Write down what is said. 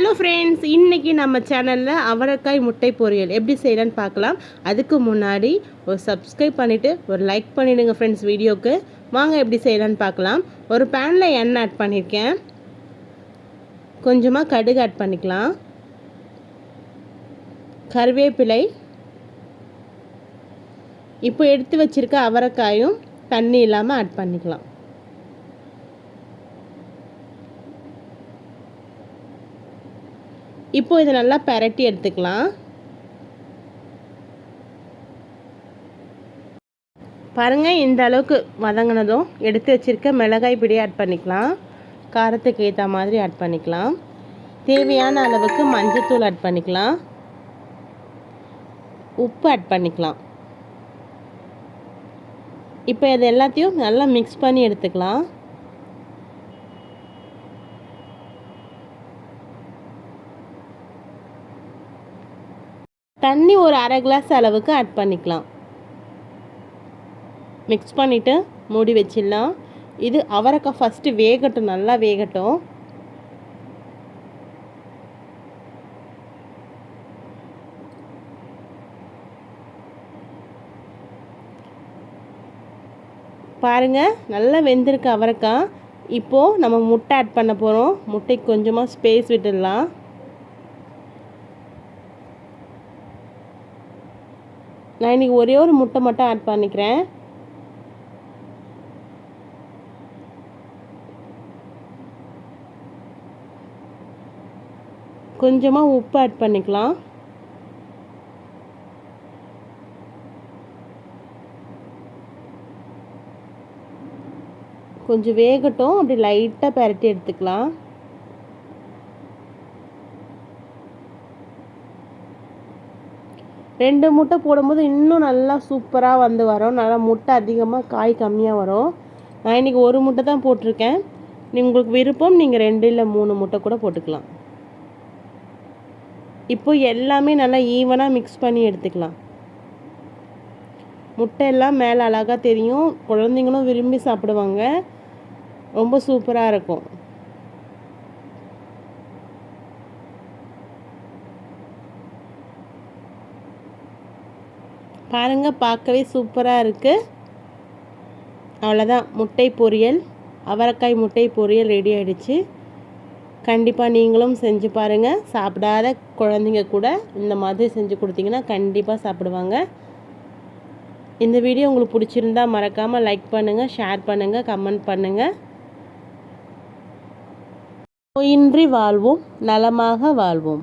Hello friends இன்றைக்கி நம்ம சேனலில் அவரைக்காய் முட்டை பொரியல் எப்படி செய்யலான்னு பார்க்கலாம். அதுக்கு முன்னாடி ஒரு சப்ஸ்கிரைப் பண்ணிவிட்டு ஒரு லைக் பண்ணிவிடுங்க ஃப்ரெண்ட்ஸ் வீடியோக்கு. வாங்க எப்படி செய்யலான்னு பார்க்கலாம். ஒரு பேனில் எண்ணெய் ஆட் பண்ணியிருக்கேன் கொஞ்சமாக கடுகு ஆட் பண்ணிக்கலாம். கருவேப்பிலை. இப்போ எடுத்து வச்சுருக்க அவரைக்காயும் தண்ணி இல்லாமல் ஆட் பண்ணிக்கலாம். இப்போது இதை நல்லா பரட்டி எடுத்துக்கலாம். பாருங்கள் இந்த அளவுக்கு வதங்கினதும் எடுத்து வச்சுருக்க மிளகாய் பிடி ஆட் பண்ணிக்கலாம். காரத்துக்கு ஏற்ற மாதிரி ஆட் பண்ணிக்கலாம். தேவையான அளவுக்கு மஞ்சத்தூள் ஆட் பண்ணிக்கலாம். உப்பு ஆட் பண்ணிக்கலாம். இப்போ இது எல்லாத்தையும் நல்லா மிக்ஸ் பண்ணி எடுத்துக்கலாம். தண்ணி ஒரு அரை கிளாஸ் அளவுக்கு ஆட் பண்ணிக்கலாம். மிக்ஸ் பண்ணிவிட்டு மூடி வச்சிடலாம். இது அவரைக்காய் ஃபஸ்ட்டு வேகட்டும் நல்லா வேகட்டும். பாருங்கள் நல்லா வெந்திருக்கு அவரைக்காய். இப்போது நம்ம முட்டை ஆட் பண்ண போகிறோம் முட்டைக்கு கொஞ்சமாக ஸ்பேஸ் விட்டுடலாம். நான் இன்றைக்கி ஒரே ஒரு முட்டை மட்டும் ஆட் பண்ணிக்கிறேன். கொஞ்சமாக உப்பு ஆட் பண்ணிக்கலாம். கொஞ்சம் வேகட்டும் அப்படி லைட்டாக பரட்டி எடுத்துக்கலாம். ரெண்டு முட்டை போடும்போது இன்னும் நல்லா சூப்பராக வந்து வரும். நல்லா முட்டை அதிகமாக காய் கம்மியாக வரும். நான் இன்றைக்கி ஒரு முட்டை தான் போட்டிருக்கேன். உங்களுக்கு விருப்பம் நீங்கள் ரெண்டு இல்லை மூணு முட்டை கூட போட்டுக்கலாம். இப்போ எல்லாமே நல்லா ஈவனாக மிக்ஸ் பண்ணி எடுத்துக்கலாம். முட்டை எல்லாம் மேலே அழகாக தெரியும். குழந்தைங்களும் விரும்பி சாப்பிடுவாங்க. ரொம்ப சூப்பராக இருக்கும். பாருங்கள் பார்க்கவே சூப்பராக இருக்குது அவ்வளோதான் முட்டை பொரியல். அவரைக்காய் முட்டை பொரியல் ரெடி ஆகிடுச்சு கண்டிப்பாக நீங்களும் செஞ்சு பாருங்கள் சாப்பிடாத குழந்தைங்க கூட இந்த மாதிரி செஞ்சு கொடுத்தீங்கன்னா கண்டிப்பாக சாப்பிடுவாங்க. இந்த வீடியோ உங்களுக்கு பிடிச்சிருந்தா மறக்காமல் லைக் பண்ணுங்கள் ஷேர் பண்ணுங்கள் கமெண்ட் பண்ணுங்கள் நோயின்றி வாழ்வோம் நலமாக வாழ்வோம்.